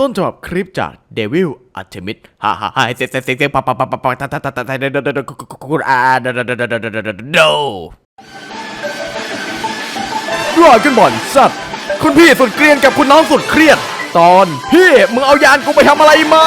ต้นฉบับคลิปจากเดวิลอัตมิดฮ่าฮ่าฮ่าเสียงเสียงเสียงปังปังปังปังปังทัดทัดทัดทัดทัดทัดทัดกุรเานโดรอดกันบ่อนสัตว์คุณพี่สุดเกรียนกับคุณน้อเสุดเครียด ตอนพี่มึงเอายานกูไปทำอะไรมา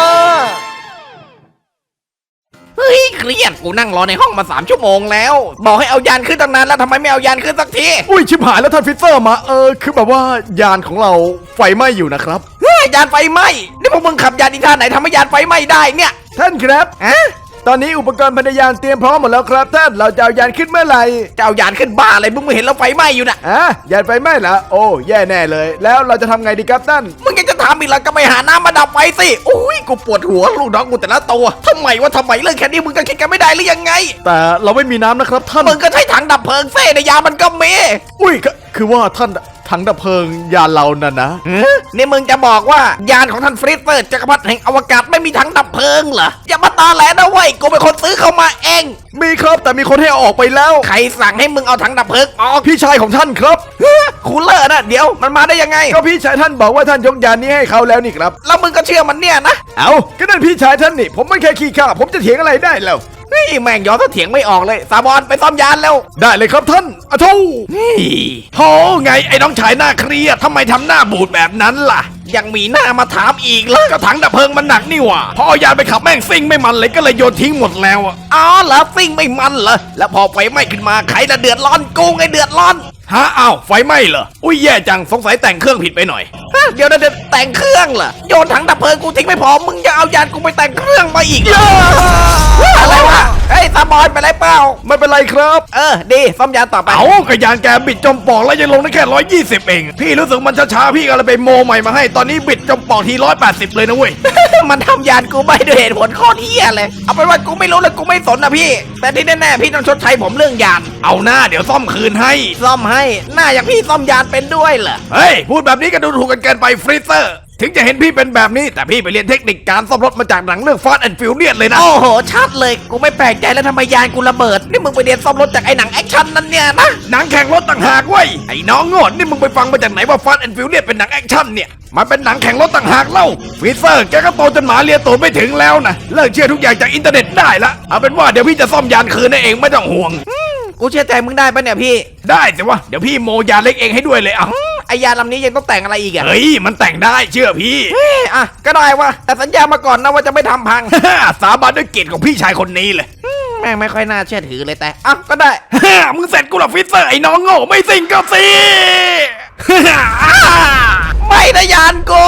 เฮ้ยเครียดกูนั่งรอในห้องมาสามชั่วโมงแล้ว บอกให้เอายานขึ้นตั้งนานแล้วทำไมไม่เอายานขึ้นสักที อุ้ยชิบหายแล้วท่านฟิเซอร์มา เออ คือแบบว่ายานของเราไฟไหม้อยู่นะครับ ยยานไฟไหม้นี่พวกมึงขับยานอีท่าไหนทำให้ยานไฟไหม้ได้เนี่ยท่านครับอะตอนนี้อุปกรณ์ภายในยานเตรียมพร้อมหมดแล้วครับท่านเราจะเอายานขึ้นเมื่อไหร่จะเอายานขึ้นบ้าอะไรมึงไม่เห็นเราไฟไหม้อยู่น่ะอะยานไฟไหม้เหรอโอ้แย่แน่เลย แล้วเราจะทำไงดีครับท่านมึงยังจะถามอีกเหรอก็ไปหาน้ำมาดับไฟสิโอ้ยกูปวดหัวลูกน้องกูแต่ละตัวทำไมวะทำไมเรื่องแค่นี้มึงก็คิดกันไม่ได้หรือยังไง แต่เราไม่มีน้ำนะครับท่านมึงก็ใช้ถังดับเพลิงเซ่ในยานมันก็มีอุ้ยคือคือว่าท่าน ถังดับเพลิงยานเราน่ะนะเอ๊ะนี่มึงจะบอกว่ายานของท่านฟริสเตอร์จักรพรรดิแห่งอวกาศไม่มีถังดับเพลิงเหรออย่ามาตอแหลนะเว้ยกูเป็นคนซื้อเข้ามาเอง มีครับแต่มีคนให้เอาออกไปแล้ว ใครสั่งให้มึงเอาถังดับเพลิงออกพี่ชายของท่านครับคูลเลอร์นะเดี๋ยวมันมาได้ยังไง ก็พี่ชายท่านบอกว่าท่านยกยานนี้ให้เขาแล้วนี่ครับ แล้วมึงก็เชื่อมันเนี่ยนะ เอาก็นั่นพี่ชายท่านนี่ ผมไม่แค่ขี้ข้าผมจะเถียงอะไรได้แล้ว เฮ้ยแม่งย้อนถ้าเถียงไม่ออกเลยซาบอนไปซ่อมยานแล้ว ได้เลยครับท่านอะทูเฮ้ยโธ่ไงไอ้น้องชายหน้าเครียดทำไมทำหน้าบูดแบบนั้นล่ะ ยังมีหน้ามาถามอีกเหรอก็ถังดับเพลิงมันหนักนี่หว่าพอเอายานไปขับแม่งซิ่งไม่มันเลยก็เลยโยนทิ้งหมดแล้วอะอ๋อเหรอซิ่งไม่มันเหรอแล้วพอไฟไหม้ขึ้นมาใครจะเดือดร้อนกูไงเดือดร้อนฮะอ้าวไฟไหม้เหรออุ้ยแย่จังสงสัยแต่งเครื่องผิดไปหน่อยฮะเดี๋ยวนะเดี๋ยวแต่งเครื่องเหรอโยนถังดับเพลิงกูทิ้งไม่พอมึงยังเอายานกูไปแต่งเครื่องมาอีกเหรอาบอนไปไรเปล่า ไม่เป็นไรครับ เออ ดีซ่อมยานต่อไป เอากระยานแกบิดจมปอกแล้วยังลงได้แค่ร้อยยี่สิบเอง พี่รู้สึกมันช้าๆ พี่ก็เลยไปโมใหม่มาให้ ตอนนี้บิดจมปอกทีร้อยแปดสิบเลยนะเว้ย มันทำยานกูไม่ด้วยเหตุผลข้อเที่ยเลย เอาเป็นว่ากูไม่รู้เลยกูไม่สนนะพี่ แต่ที่แน่ๆพี่ต้องชดใช้ผมเรื่องยาน เอาหน้าเดี๋ยวซ่อมคืนให้ ซ่อมให้ หน้าอย่างพี่ซ่อมยานเป็นด้วยเหรอ เฮ้ย พูดแบบนี้ก็ดูถูกกันเกินไปฟรีเซอร์ ถึงจะเห็นพี่เป็นแบบนี้ แต่พี่ไปเรียนเทคนิคการซ่อมรถมาจากหนังเรื่อง Fast and Furious เลยนะ โอ้โห ชัดเลย กูไม่แปลกใจแล้วทำไมยานกูระเบิด นี่มึงไปเรียนซ่อมรถจากไอ้หนังแอคชั่นนั่นเนี่ยนะ หนังแข่งรถต่างหากเว้ย ไอ้น้องโง่นี่มึงไปฟังมาจากไหนว่า Fast and Furious เป็นหนังแอคชั่นเนี่ย มันเป็นหนังแข่งรถต่างหากเล่าฟรีเซอร์แกก็โตจนหมาเลียตูดไม่ถึงแล้วนะ เลิกเชื่อทุกอย่างจากอินเทอร์เน็ตได้ละเอาเป็นว่าเดี๋ยวพี่จะซ่อมยานคืนให้เองไม่ต้องห่วง กูเชื่อใจมึงได้ปะเนี่ยพี่ ได้สิวะ เดี๋ยวพี่โมยานเล็กเองให้ด้วยเลยอะ ไอ้ยานลำนี้ยังต้องแต่งอะไรอีกอะเฮ้ยมันแต่งได้เชื่อพี่เฮ้ยอะก็ได้วะแต่สัญญามาก่อนนะว่าจะไม่ทำพัง สาบานด้วยเกียรติของพี่ชายคนนี้เลย แม่งไม่ค่อยน่าเชื่อถือเลยแต่อะก็ได้ มึงเสร็จกูหรอฟิสเซอร์ไอ้น้องโง่ไม่สิงก็สิ ไม่นะยานกู